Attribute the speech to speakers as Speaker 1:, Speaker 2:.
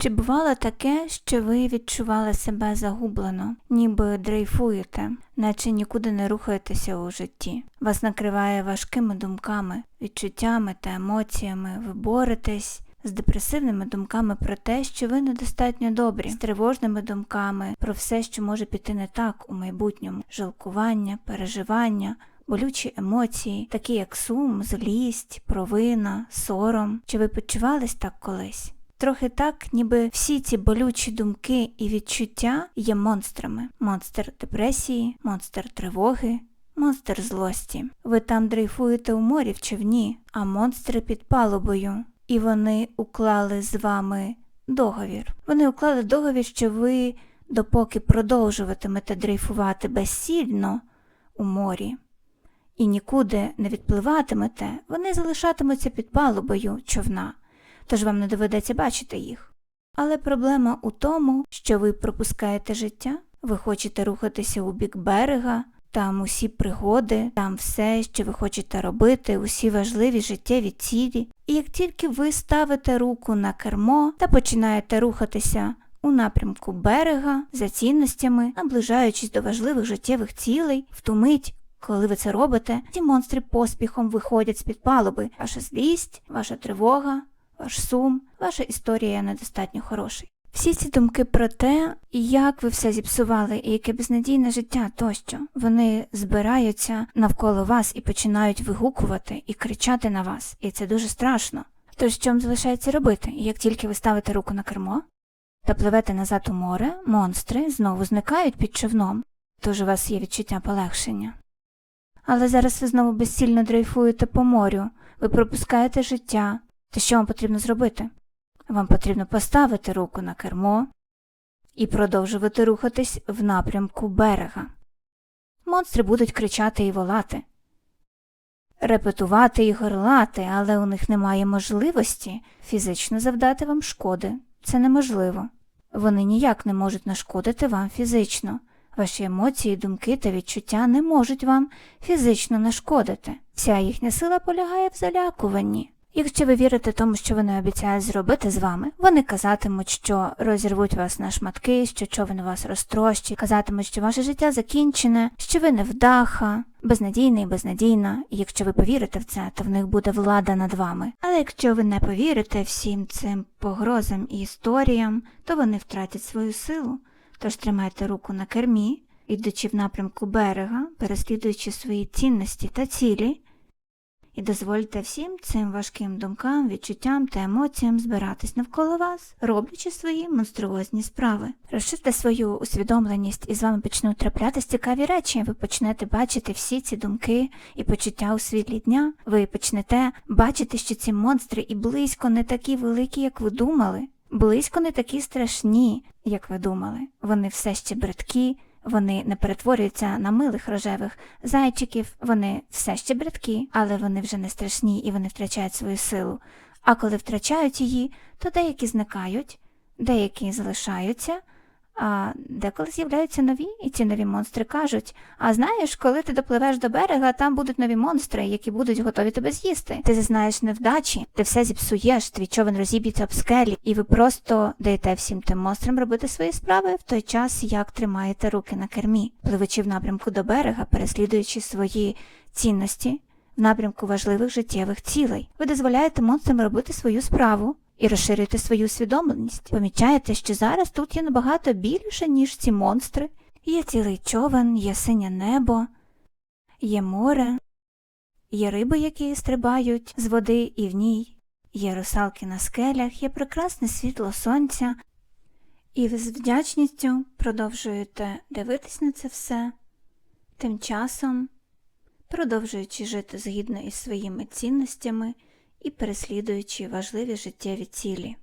Speaker 1: Чи бувало таке, що ви відчували себе загублено, ніби дрейфуєте, наче нікуди не рухаєтеся у житті? Вас накриває важкими думками, відчуттями та емоціями, ви боретесь з депресивними думками про те, що ви недостатньо добрі, з тривожними думками про все, що може піти не так у майбутньому, жалкування, переживання. Болючі емоції, такі як сум, злість, провина, сором. Чи ви почувались так колись? Трохи так, ніби всі ці болючі думки і відчуття є монстрами: монстр депресії, монстр тривоги, монстр злості. Ви там дрейфуєте у морі в човні, а монстри під палубою, і вони уклали з вами договір. Вони уклали договір, що ви, допоки продовжуватимете дрейфувати безсільно у морі. І нікуди не відпливатимете, вони залишатимуться під палубою човна тож вам не доведеться бачити їх. Але проблема у тому, що ви пропускаєте життя, ви хочете рухатися у бік берега, там усі пригоди, там все, що ви хочете робити, усі важливі життєві цілі. І як тільки ви ставите руку на кермо та починаєте рухатися у напрямку берега за цінностями, наближаючись до важливих життєвих цілей, в ту мить, коли ви це робите, ті монстри поспіхом виходять з-під палуби, ваша злість, ваша тривога, ваш сум, ваша історія недостатньо хороша. Всі ці думки про те, як ви все зіпсували і яке безнадійне життя тощо, вони збираються навколо вас і починають вигукувати і кричати на вас, і це дуже страшно. Тож що вам залишається робити? Як тільки ви ставите руку на кермо та пливете назад у море, монстри знову зникають під човном, тож у вас є відчуття полегшення. Але зараз ви знову безсильно дрейфуєте по морю, ви пропускаєте життя, то що вам потрібно зробити? Вам потрібно поставити руку на кермо і продовжувати рухатись в напрямку берега. Монстри будуть кричати і волати, репетувати і горлати, але у них немає можливості фізично завдати вам шкоди. Це неможливо. Вони ніяк не можуть нашкодити вам фізично. Ваші емоції, думки та відчуття не можуть вам фізично нашкодити. Вся їхня сила полягає в залякуванні. Якщо ви вірите тому, що вони обіцяють зробити з вами, вони казатимуть, що розірвуть вас на шматки, що човен вас розтрощить, казатимуть, що ваше життя закінчене, що ви невдаха, безнадійна і безнадійна, і якщо ви повірите в це, то в них буде влада над вами. Але якщо ви не повірите всім цим погрозам і історіям, то вони втратять свою силу. Тож тримайте руку на кермі, ідучи в напрямку берега, переслідуючи свої цінності та цілі і дозвольте всім цим важким думкам, відчуттям та емоціям збиратись навколо вас, роблячи свої монструозні справи. Розширте свою усвідомленість і з вами почнуть траплятись цікаві речі. Ви почнете бачити всі ці думки і почуття у світлі дня. Ви почнете бачити, що ці монстри і близько не такі великі, як ви думали, близько не такі страшні, як ви думали. Вони все ще бридкі. Вони не перетворюються на милих рожевих зайчиків, вони все ще бридкі, але вони вже не страшні і вони втрачають свою силу. А коли втрачають її, то деякі зникають, деякі залишаються, а деколи з'являються нові, і ці нові монстри кажуть А знаєш, коли ти допливеш до берега, там будуть нові монстри, які будуть готові тебе з'їсти. Ти зазнаєш невдачі, ти все зіпсуєш, твій човен розіб'ється об скелі, і ви просто даєте всім тим монстрам робити свої справи в той час, як тримаєте руки на кермі, пливучи в напрямку до берега, переслідуючи свої цінності. В напрямку важливих життєвих цілей. Ви дозволяєте монстрам робити свою справу, і розширюєте свою усвідомленість. Помічаєте, що зараз тут є набагато більше, ніж ці монстри. Є цілий човен, є синє небо, є море, є риби, які стрибають з води і в ній, є русалки на скелях, є прекрасне світло сонця, і ви з вдячністю продовжуєте дивитись на це все, тим часом продовжуючи жити згідно із своїми цінностями і переслідуючи важливі життєві цілі.